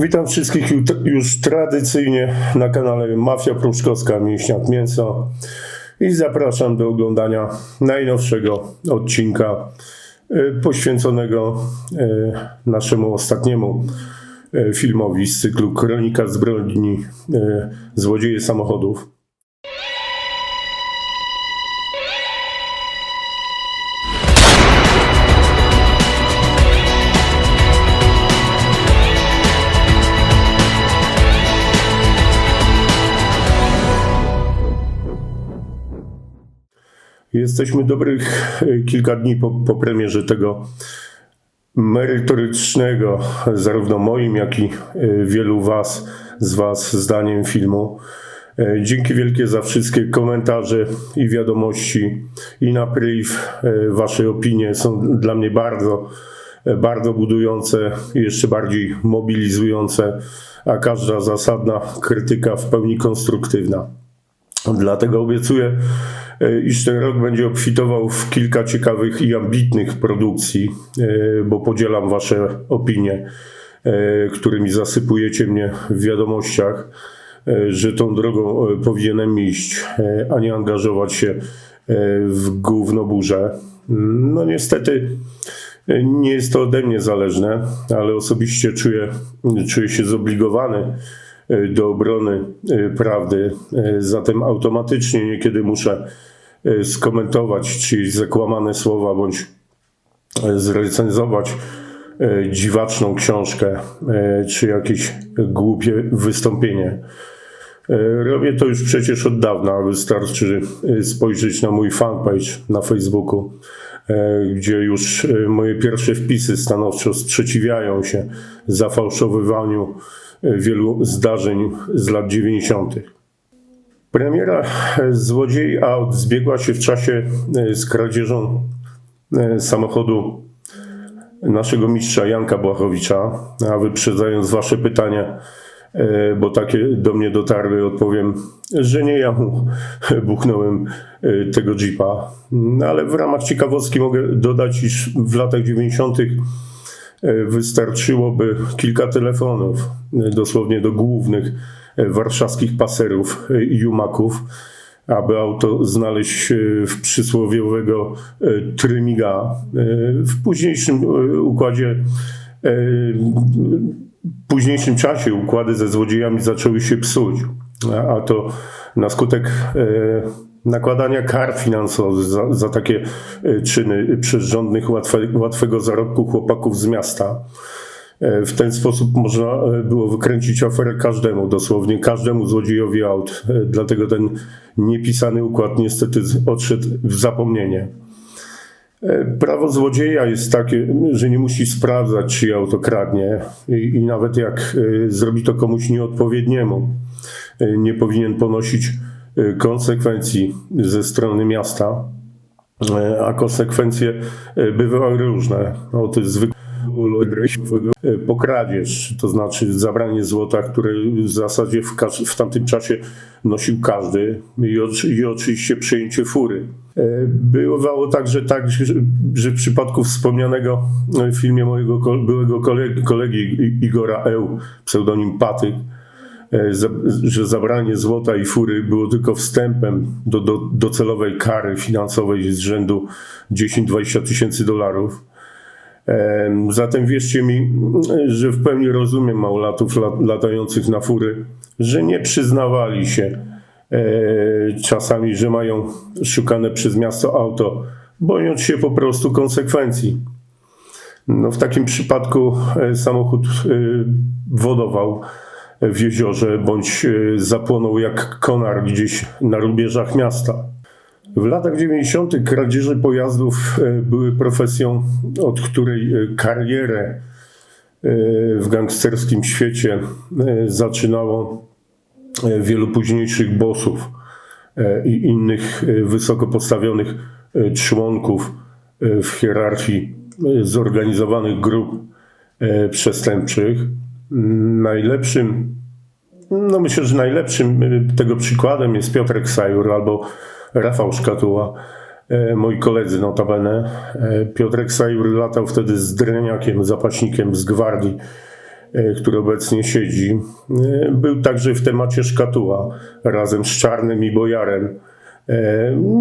Witam wszystkich ju- już tradycyjnie na kanale Mafia Pruszkowska Mięśniak Mięso i zapraszam do oglądania najnowszego odcinka e, poświęconego e, naszemu ostatniemu e, filmowi z cyklu Kronika zbrodni Złodzieje samochodów. Jesteśmy dobrych e, kilka dni po, po premierze tego merytorycznego, zarówno moim, jak i e, wielu was, z was zdaniem filmu. E, Dzięki wielkie za wszystkie komentarze i wiadomości i na priv. Wasze opinie są dla mnie bardzo, bardzo budujące i jeszcze bardziej mobilizujące, a każda zasadna krytyka w pełni konstruktywna. Dlatego obiecuję, e, iż ten rok będzie obfitował w kilka ciekawych i ambitnych produkcji, e, bo podzielam Wasze opinie, e, którymi zasypujecie mnie w wiadomościach, że tą drogą powinienem iść, a nie angażować się w gównoburze. No niestety nie jest to ode mnie zależne, ale osobiście czuję, czuję się zobligowany do obrony e, prawdy. E, Zatem automatycznie niekiedy muszę e, skomentować czyjeś zakłamane słowa bądź e, zrecenzować e, dziwaczną książkę e, czy jakieś głupie wystąpienie. E, Robię to już przecież od dawna. Wystarczy e, spojrzeć na mój fanpage na Facebooku, e, gdzie już e, moje pierwsze wpisy stanowczo sprzeciwiają się zafałszowywaniu e, wielu zdarzeń z lat 90. Premiera Złodziei Aut zbiegła się w czasie e, z kradzieżą e, samochodu naszego mistrza Janka Błachowicza, a wyprzedzając wasze pytania, e, bo takie do mnie dotarły, odpowiem, że nie ja mu buchnąłem tego jeepa. No, Ale w ramach ciekawostki mogę dodać, iż w latach 90. e, wystarczyłoby kilka telefonów, e, dosłownie do głównych e, warszawskich paserów i jumaków, aby auto znaleźć w przysłowiowego trymiga. W późniejszym układzie, w późniejszym czasie układy ze złodziejami zaczęły się psuć, a- to na skutek nakładania kar finansowych za, za takie e, czyny przez rządnych łatwe, łatwego zarobku chłopaków z miasta. E, W ten sposób można e, było wykręcić aferę każdemu, dosłownie każdemu złodziejowi aut. E, Dlatego ten niepisany układ niestety odszedł w zapomnienie. E, Prawo złodzieja jest takie, że nie musi sprawdzać, czy auto kradnie i, i nawet jak e, zrobi to komuś nieodpowiedniemu, e, nie powinien ponosić e, konsekwencji ze strony miasta, E, a konsekwencje e, bywały różne. No, to jest pokradzież, to znaczy zabranie złota, które w zasadzie w, w tamtym czasie nosił każdy i, i oczywiście przejęcie fury. Bywało także tak, że, że w przypadku wspomnianego w filmie mojego byłego kolegi, kolegi Igora Eł, pseudonim Patyk, że zabranie złota i fury było tylko wstępem do, do docelowej kary finansowej z rzędu 10-20 tysięcy dolarów. Em, Zatem wierzcie mi, że w pełni rozumiem małolatów lat, latających na fury, że nie przyznawali się e, czasami, że mają szukane przez miasto auto, bojąc się po prostu konsekwencji. No, w takim przypadku e, samochód e, wodował w jeziorze bądź e, zapłonął jak konar gdzieś na rubieżach miasta. W latach 90. kradzieże pojazdów e, były profesją, od której e, karierę w gangsterskim świecie zaczynało wielu późniejszych bossów i innych wysoko postawionych członków w hierarchii zorganizowanych grup przestępczych. Najlepszym, no myślę, że najlepszym e, tego przykładem jest Piotrek Sajur albo Rafał Szkatuła, e, moi koledzy notabene. E, Piotrek Sajur latał wtedy z dreniakiem, zapaśnikiem z gwardii który obecnie siedzi, był także w temacie szkatuła razem z Czarnym i Bojarem.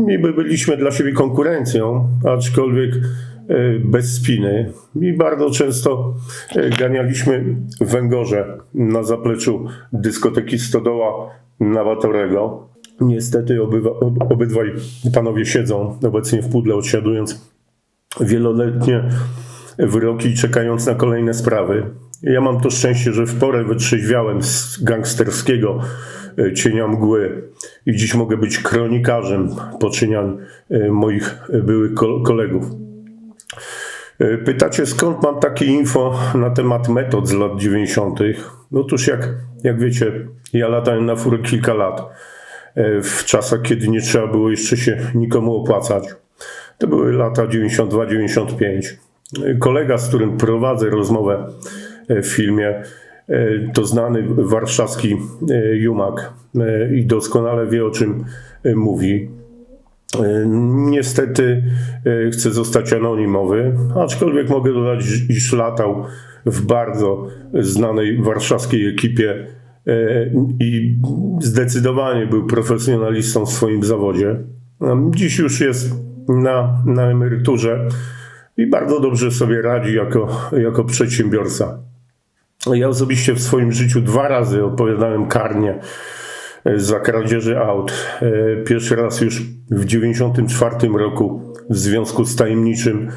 Niby byliśmy dla siebie konkurencją, aczkolwiek bez spiny i bardzo często e, ganialiśmy węgorze na zapleczu dyskoteki Stodoła Nawatorego. Niestety obywa, ob, obydwaj panowie siedzą obecnie w pudle odsiadując wieloletnie wyroki czekając na kolejne sprawy. Ja mam to szczęście, że w porę wytrzeźwiałem z gangsterskiego e, cienia mgły i dziś mogę być kronikarzem poczynań e, moich byłych ko- kolegów. E, Pytacie, skąd mam takie info na temat metod z lat 90. Otóż jak, jak wiecie, ja latałem na furę kilka lat e, w czasach, kiedy nie trzeba było jeszcze się nikomu opłacać. To były lata 92-95. E, Kolega, z którym prowadzę rozmowę w filmie, to znany warszawski Jumak i doskonale wie, o czym mówi. E, Niestety e, chcę zostać anonimowy, aczkolwiek mogę dodać, iż latał w bardzo znanej warszawskiej ekipie e, i zdecydowanie był profesjonalistą w swoim zawodzie. Dziś już jest na, na emeryturze i bardzo dobrze sobie radzi jako, jako przedsiębiorca. Ja osobiście w swoim życiu dwa razy odpowiadałem karnie za kradzieży aut. E, Pierwszy raz już w 1994 roku w związku z tajemniczym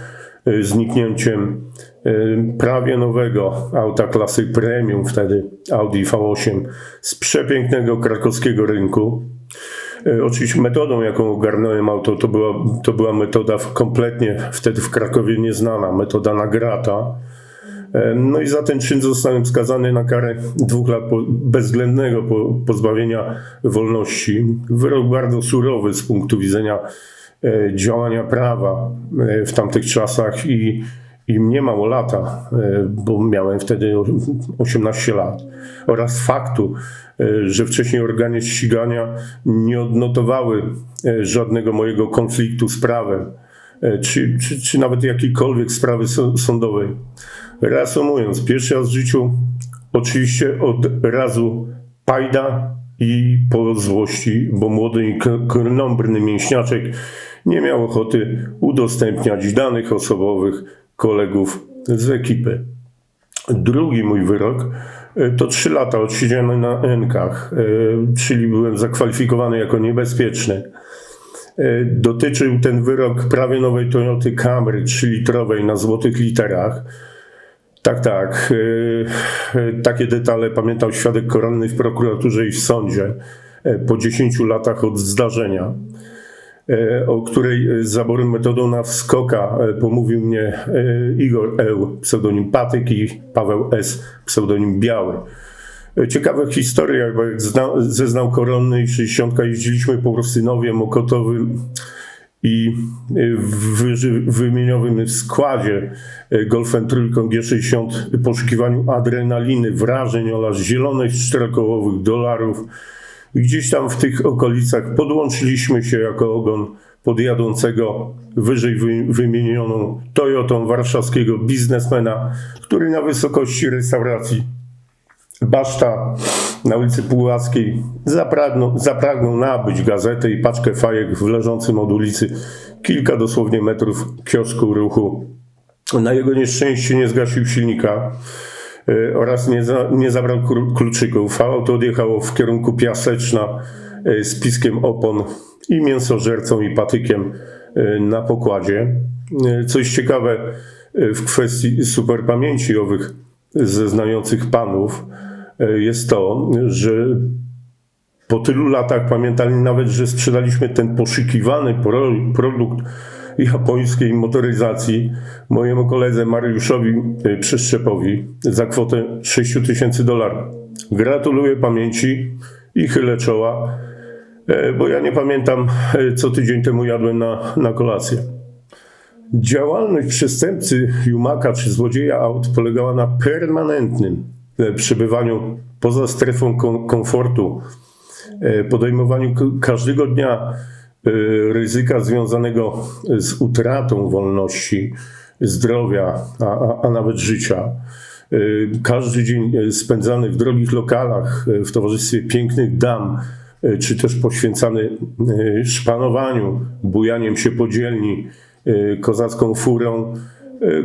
e, zniknięciem e, prawie nowego auta klasy premium, wtedy Audi V8 z przepięknego krakowskiego rynku. Oczywiście metodą, jaką ogarnąłem auto, to była, to była metoda kompletnie wtedy w Krakowie nieznana, metoda na grata. E, No i za ten czyn zostałem skazany na karę dwóch lat po, bezwzględnego po, pozbawienia wolności. Wyrok bardzo surowy z punktu widzenia e, działania prawa e, w tamtych czasach i, i mnie mało lata, e, bo miałem wtedy o- 18 lat. Oraz faktu, e, że wcześniej organy ścigania nie odnotowały e, żadnego mojego konfliktu z prawem, e, czy, czy, czy nawet jakiejkolwiek sprawy sądowej. Reasumując, pierwszy raz w życiu oczywiście od razu pajda i po złości, bo młody i krnąbrny mięśniaczek nie miał ochoty udostępniać danych osobowych kolegów z ekipy. Drugi mój wyrok e, to trzy lata odsiedziane na Enkach, e, czyli byłem zakwalifikowany jako niebezpieczny. E, Dotyczył ten wyrok prawie nowej Toyoty Camry 3-litrowej na złotych literach. Tak, tak. e, e, Takie detale pamiętał świadek koronny w prokuraturze i w sądzie po 10 latach od zdarzenia, o której zaborem metodą na wskoka pomówił mnie Igor Eł, pseudonim Patyk i Paweł S., pseudonim Biały. E, Ciekawa historia, bo jak zna, zeznał koronny i 60 jeździliśmy po Rusynowie, Mokotowym i w wyży- wymieniowym składzie e, Golfem Trójką G60 w poszukiwaniu adrenaliny, wrażeń oraz zielonych czterokołowych dolarów. Gdzieś tam w tych okolicach podłączyliśmy się jako ogon podjadącego wyżej wy- wymienioną Toyotą warszawskiego biznesmena, który na wysokości restauracji Baszta na ulicy Puławskiej zapragnął, zapragnął nabyć gazetę i paczkę fajek w leżącym od ulicy kilka dosłownie metrów kiosku ruchu. Na jego nieszczęście nie zgasił silnika e, oraz nie, za, nie zabrał kluczyków. Auto odjechało w kierunku Piaseczna e, z piskiem opon i mięsożercą i patykiem e, na pokładzie. E, Coś ciekawe e, w kwestii superpamięci owych zeznających panów jest to, że po tylu latach pamiętali nawet, że sprzedaliśmy ten poszukiwany pro, produkt japońskiej motoryzacji mojemu koledze Mariuszowi e, Przeszczepowi za kwotę 6 tysięcy dolarów. Gratuluję pamięci i chylę czoła, e, bo ja nie pamiętam, e, co tydzień temu jadłem na, na kolację. Działalność przestępcy Jumaka czy złodzieja aut polegała na permanentnym e, przebywaniu poza strefą kom- komfortu, e, podejmowaniu każdego dnia e, ryzyka związanego z utratą wolności, zdrowia, a, a, nawet życia. każdy dzień spędzany w drogich lokalach, w towarzystwie pięknych dam, czy też poświęcany szpanowaniu, bujaniem się podzielni, kozacką furą,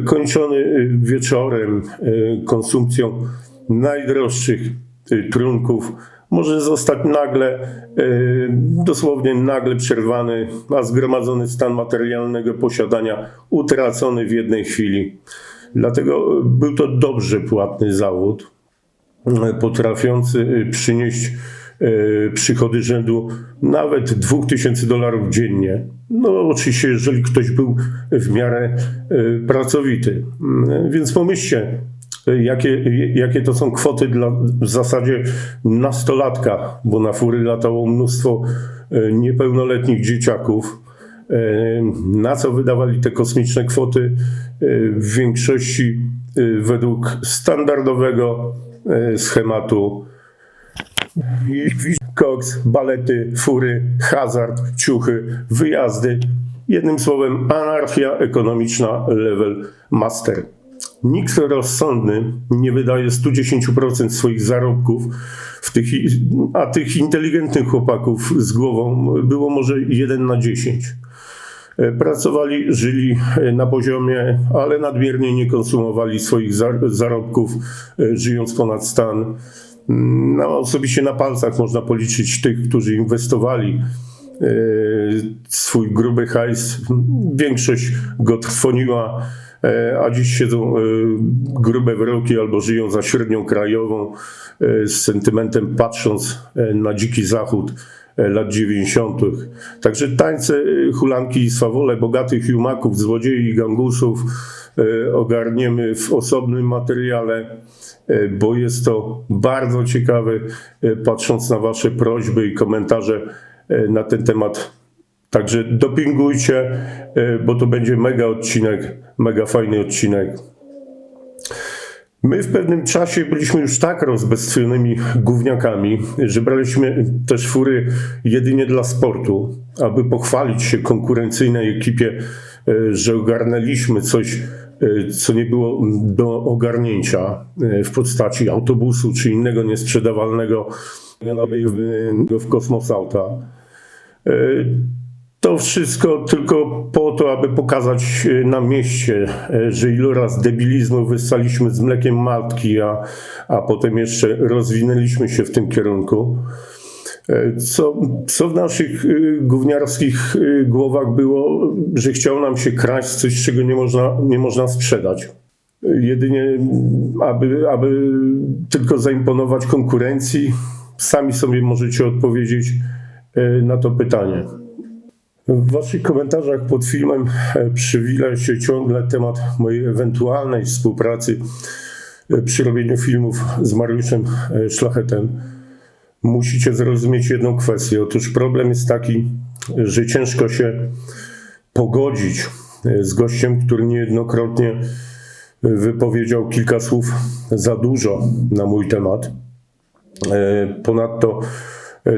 kończony wieczorem konsumpcją najdroższych y, trunków, może zostać nagle, y, dosłownie nagle przerwany, a zgromadzony stan materialnego posiadania utracony w jednej chwili. Dlatego był to dobrze płatny zawód, y, potrafiący y, przynieść y, przychody rzędu nawet 2000 dolarów dziennie. No oczywiście, jeżeli ktoś był w miarę y, pracowity. Y, Więc pomyślcie, jakie, jakie to są kwoty dla w zasadzie nastolatka, bo na fury latało mnóstwo e, niepełnoletnich dzieciaków. E, Na co wydawali te kosmiczne kwoty? E, W większości według standardowego schematu koks, balety, fury, hazard, ciuchy, wyjazdy. Jednym słowem, anarchia ekonomiczna level master. Nikt rozsądny nie wydaje 110% swoich zarobków, tych, a tych inteligentnych chłopaków z głową było może 1 na 10. E, Pracowali, żyli e, na poziomie, ale nadmiernie nie konsumowali swoich za- zarobków, e, żyjąc ponad stan. Mm, No, osobiście na palcach można policzyć tych, którzy inwestowali swój gruby hajs. Większość go trwoniła, a dziś siedzą e, grube wyroki albo żyją za średnią krajową e, z sentymentem patrząc e, na dziki zachód e, lat 90. Także tańce, e, hulanki i swawole bogatych jumaków, złodziei i gangusów e, ogarniemy w osobnym materiale, e, bo jest to bardzo ciekawe, e, patrząc na Wasze prośby i komentarze e, na ten temat. Także dopingujcie, e, bo to będzie mega odcinek, mega fajny odcinek. My w pewnym czasie byliśmy już tak rozbestwionymi gówniakami, że braliśmy też fury jedynie dla sportu, aby pochwalić się konkurencyjnej ekipie, e, że ogarnęliśmy coś, e, co nie było do ogarnięcia e, w postaci autobusu czy innego niesprzedawalnego w- w kosmosauta. To wszystko tylko po to, aby pokazać e, na mieście, e, że iloraz debilizmu wyssaliśmy z mlekiem matki, a, a potem jeszcze rozwinęliśmy się w tym kierunku. E, Co, co w naszych gówniarskich głowach było, że chciało nam się kraść coś, czego nie można, nie można sprzedać. Jedynie, aby, aby tylko zaimponować konkurencji, sami sobie możecie odpowiedzieć na to pytanie. W Waszych komentarzach pod filmem e, przywila się ciągle temat mojej ewentualnej współpracy e, przy robieniu filmów z Mariuszem e, Szlachetem. Musicie zrozumieć jedną kwestię. Otóż problem jest taki, że ciężko się pogodzić z gościem, który niejednokrotnie wypowiedział kilka słów za dużo na mój temat. Ponadto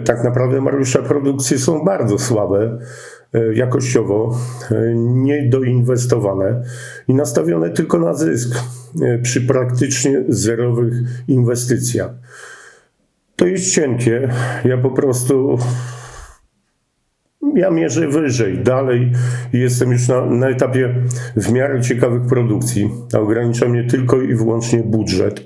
tak naprawdę Mariusza produkcje są bardzo słabe jakościowo, e, niedoinwestowane i nastawione tylko na zysk e, przy praktycznie zerowych inwestycjach. To jest cienkie. Ja po prostu ja mierzę wyżej, dalej i jestem już na, na etapie w miarę ciekawych produkcji. Ogranicza mnie tylko i wyłącznie budżet, e,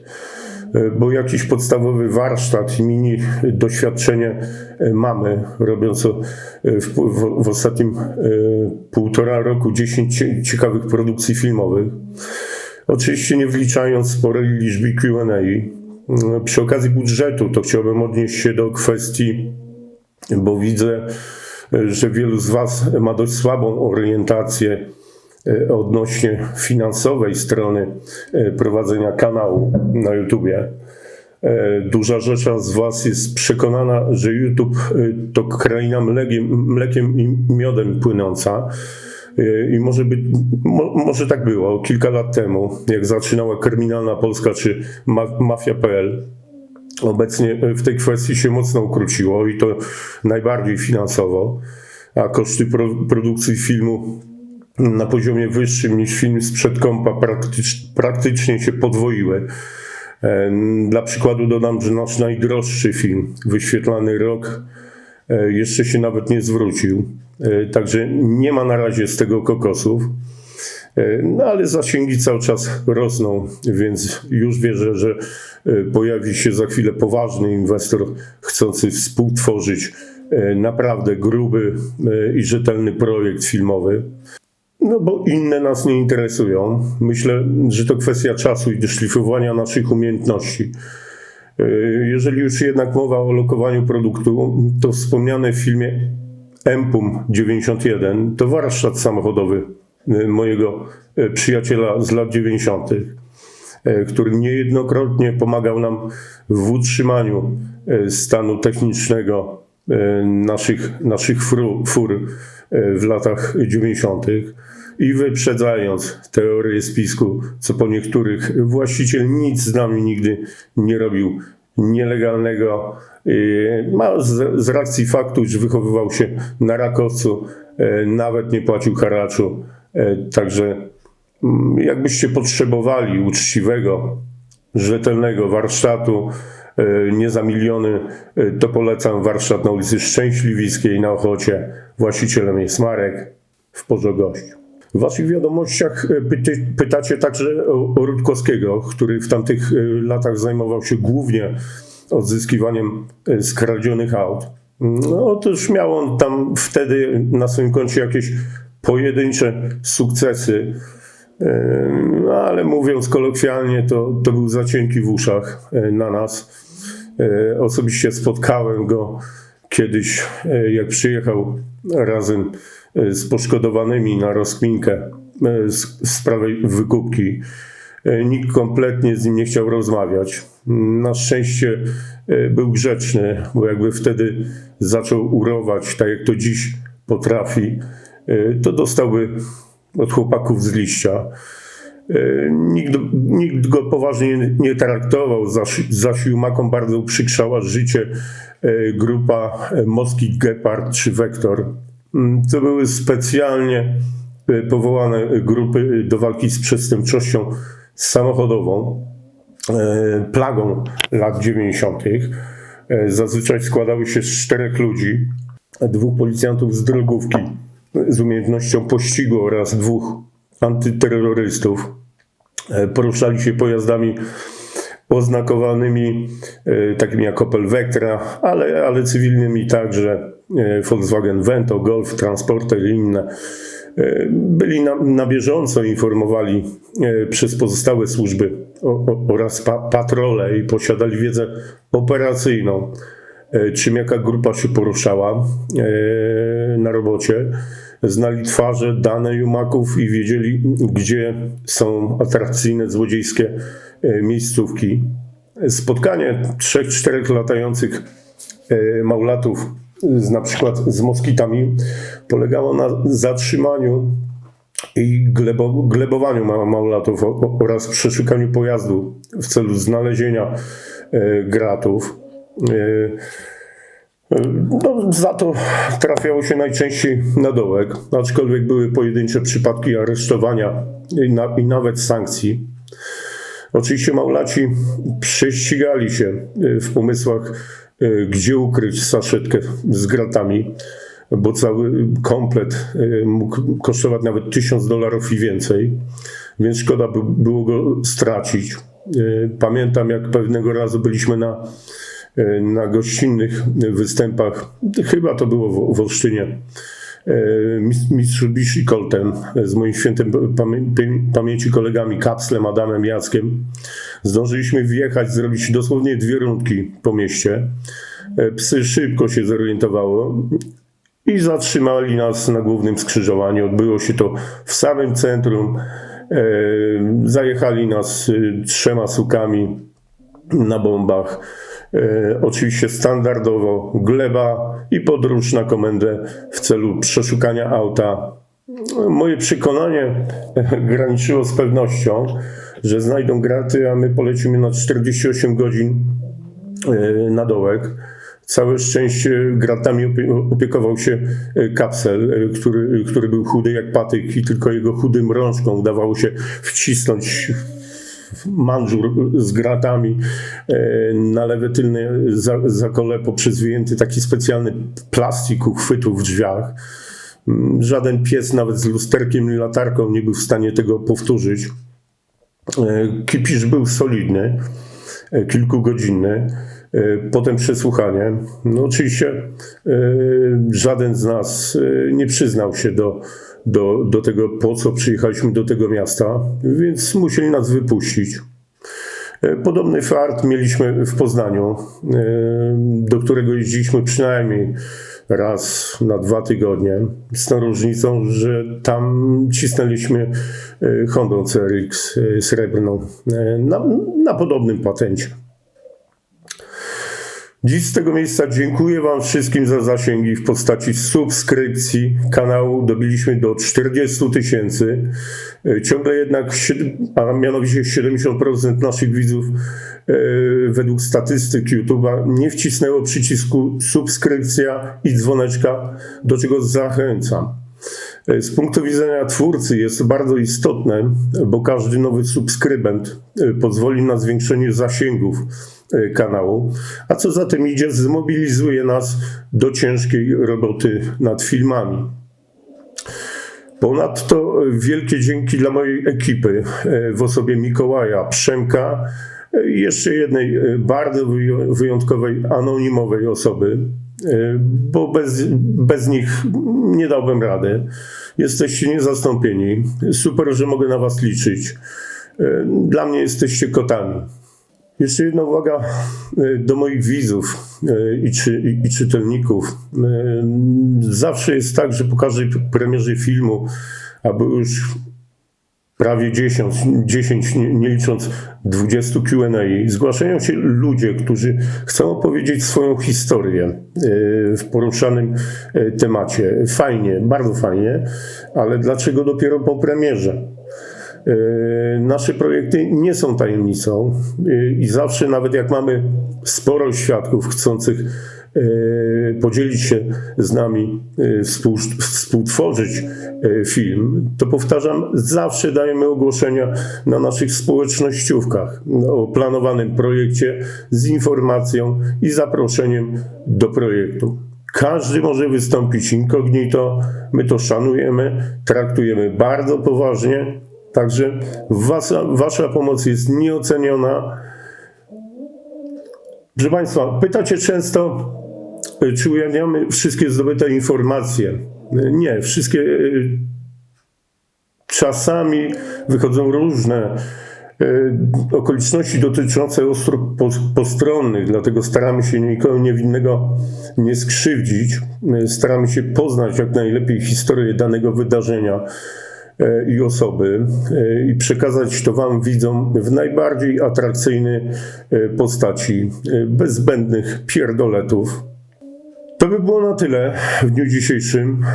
bo jakiś podstawowy warsztat mini doświadczenie e, mamy, robiąc e, w, w, w ostatnim e, półtora roku 10 cie- ciekawych produkcji filmowych. Oczywiście nie wliczając sporej liczby Q&A. Przy okazji budżetu to chciałbym odnieść się do kwestii bo widzę, że wielu z Was ma dość słabą orientację odnośnie finansowej strony e, prowadzenia kanału na YouTubie. E, Duża rzecz z Was jest przekonana, że YouTube to kraina mlekiem, mlekiem i miodem płynąca. I może, być, mo, może tak było kilka lat temu, jak zaczynała Kryminalna Polska czy ma, Mafia.pl. Obecnie w tej kwestii się mocno ukróciło i to najbardziej finansowo, a koszty pro, produkcji filmu na poziomie wyższym niż film sprzed kąpa praktycz, praktycznie się podwoiły. Dla przykładu dodam, że nasz najdroższy film, wyświetlany rok, e, jeszcze się nawet nie zwrócił. E, Także nie ma na razie z tego kokosów. E, No ale zasięgi cały czas rosną, więc już wierzę, że pojawi się za chwilę poważny inwestor chcący współtworzyć naprawdę gruby i rzetelny projekt filmowy. No bo inne nas nie interesują. Myślę, że to kwestia czasu i szlifowania naszych umiejętności. E, Jeżeli już jednak mowa o lokowaniu produktu, to wspomniane w filmie Empum 91 to warsztat samochodowy e, mojego e, przyjaciela z lat 90., e, który niejednokrotnie pomagał nam w utrzymaniu stanu technicznego naszych, naszych fur w latach 90. I wyprzedzając teorię spisku, co po niektórych właściciel nic z nami nigdy nie robił nielegalnego. Ma z, z racji faktu, że wychowywał się na rakowcu, e, nawet nie płacił haraczu. E, Także mm, jakbyście potrzebowali uczciwego, rzetelnego warsztatu, e, nie za miliony, e, to polecam warsztat na ulicy Szczęśliwiskiej na Ochocie. Właścicielem jest Marek w Pożogościu. W waszych wiadomościach e, pyty, pytacie także o, o Rutkowskiego, który w tamtych e, latach zajmował się głównie odzyskiwaniem e, skradzionych aut. No otóż miał on tam wtedy na swoim koncie jakieś pojedyncze sukcesy, E, ale mówiąc kolokwialnie, to, to był za cienki w uszach e, na nas. E, Osobiście spotkałem go kiedyś, e, jak przyjechał razem z poszkodowanymi na rozkminkę z- w sprawie wykupki. Nikt kompletnie z nim nie chciał rozmawiać. Na szczęście był grzeczny, bo jakby wtedy zaczął urować, tak jak to dziś potrafi, to dostałby od chłopaków z liścia. E, Nikt, nikt go poważnie nie- traktował, zaś, zaś Jumakom bardzo uprzykrzała życie e, grupa e, Moskich Gepard czy Vektor. Mm, To były specjalnie powołane grupy do walki z przestępczością samochodową, plagą lat 90. E, Zazwyczaj składały się z czterech ludzi, dwóch policjantów z drogówki z umiejętnością pościgu oraz dwóch antyterrorystów. E, Poruszali się pojazdami oznakowanymi e, takimi jak Opel Vectra, ale, ale cywilnymi także e, Volkswagen Vento, Golf, Transporter i inne. Byli na, na bieżąco informowali przez pozostałe służby o, o, oraz pa, patrole i posiadali wiedzę operacyjną, czym jaka grupa się poruszała e, na robocie. Znali twarze, dane Jumaków i wiedzieli, gdzie są atrakcyjne złodziejskie e, miejscówki. Spotkanie trzech, czterech latających e, maulatów z, na przykład z moskitami polegało na zatrzymaniu i glebo, glebowaniu ma- małolatów o- o- oraz przeszukaniu pojazdu w celu znalezienia e, gratów. E, no, za to trafiało się najczęściej na dołek, aczkolwiek były pojedyncze przypadki aresztowania i, na, i nawet sankcji. Oczywiście małolaci prześcigali się y, w pomysłach, y, gdzie ukryć saszetkę z gratami, bo cały komplet mógł kosztować nawet 1000 dolarów i więcej, więc szkoda by było go stracić. Pamiętam, jak pewnego razu byliśmy na, na gościnnych występach, chyba to było w, Olsztynie, e, mis- Mitsubishi Coltem e, z moim świętym pamię- pamię- pamięci kolegami Kapslem, Adamem Jackiem. Zdążyliśmy wjechać, zrobić dosłownie dwie rundki po mieście. E, Psy szybko się zorientowało i zatrzymali nas na głównym skrzyżowaniu. Odbyło się to w samym centrum. E, Zajechali nas e, trzema sukami na bombach. E, oczywiście standardowo gleba i podróż na komendę w celu przeszukania auta. Moje przekonanie e, graniczyło z pewnością, że znajdą graty, a my polecimy na 48 godzin e, na dołek. Całe szczęście gratami opie- opiekował się kapsel, który, który był chudy jak patyk i tylko jego chudym rączką udawało się wcisnąć manżur z gratami e, na lewe tylne za- zakole poprzez wyjęty taki specjalny plastik uchwytu w drzwiach. Mm, Żaden pies, nawet z lusterkiem i latarką, nie był w stanie tego powtórzyć. E, Kipisz był solidny, e, kilkugodzinny. Potem przesłuchanie. No oczywiście żaden z nas nie przyznał się do, do, do tego, po co przyjechaliśmy do tego miasta, więc musieli nas wypuścić. E, Podobny fart mieliśmy w Poznaniu, e, do którego jeździliśmy przynajmniej raz na dwa tygodnie. Z tą różnicą, że tam cisnęliśmy e, Hondą CRX srebrną na, na podobnym patencie. Dziś z tego miejsca dziękuję Wam wszystkim za zasięgi w postaci subskrypcji kanału. Dobiliśmy do 40 tysięcy. E, Ciągle jednak, a mianowicie 70% naszych widzów e, według statystyk YouTube'a nie wcisnęło przycisku subskrypcja i dzwoneczka, do czego zachęcam. E, Z punktu widzenia twórcy jest bardzo istotne, bo każdy nowy subskrybent pozwoli na zwiększenie zasięgów kanału, a co za tym idzie, zmobilizuje nas do ciężkiej roboty nad filmami. Ponadto wielkie dzięki dla mojej ekipy e, w osobie Mikołaja Przemka i jeszcze jednej bardzo wyjątkowej, anonimowej osoby, bo bez, bez nich nie dałbym rady. Jesteście niezastąpieni. Super, że mogę na Was liczyć. Dla mnie jesteście kotami. Jeszcze jedna uwaga e, do moich widzów e, i, czy, i, czytelników. E, Zawsze jest tak, że po każdej premierze filmu, albo już prawie 10, 10 nie, licząc 20 Q&A, zgłaszają się ludzie, którzy chcą opowiedzieć swoją historię w poruszanym temacie. Fajnie, bardzo fajnie, ale dlaczego dopiero po premierze? E, Nasze projekty nie są tajemnicą e, i zawsze, nawet jak mamy sporo świadków chcących e, podzielić się z nami, współ, współtworzyć film, to powtarzam, zawsze dajemy ogłoszenia na naszych społecznościówkach o planowanym projekcie z informacją i zaproszeniem do projektu. Każdy może wystąpić incognito, my to szanujemy, traktujemy bardzo poważnie, także wasza, wasza pomoc jest nieoceniona. Proszę Państwa, pytacie często, y, czy ujawniamy wszystkie zdobyte informacje. Y, Nie, wszystkie y, czasami wychodzą różne okoliczności dotyczące ostróg pos- postronnych, dlatego staramy się nikogo niewinnego nie skrzywdzić. Staramy się poznać jak najlepiej historię danego wydarzenia i osoby y, i przekazać to Wam widzom w najbardziej atrakcyjnej y, postaci, bez zbędnych pierdoletów. To by było na tyle w dniu dzisiejszym.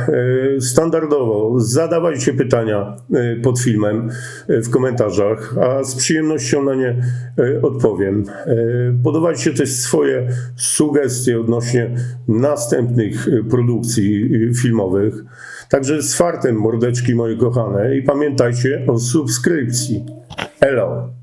E, Standardowo zadawajcie pytania e, pod filmem e, w komentarzach, a z przyjemnością na nie e, odpowiem. E, Podawajcie też swoje sugestie odnośnie następnych e, produkcji e, filmowych. Także z fartem, mordeczki moje kochane, i pamiętajcie o subskrypcji. Hello!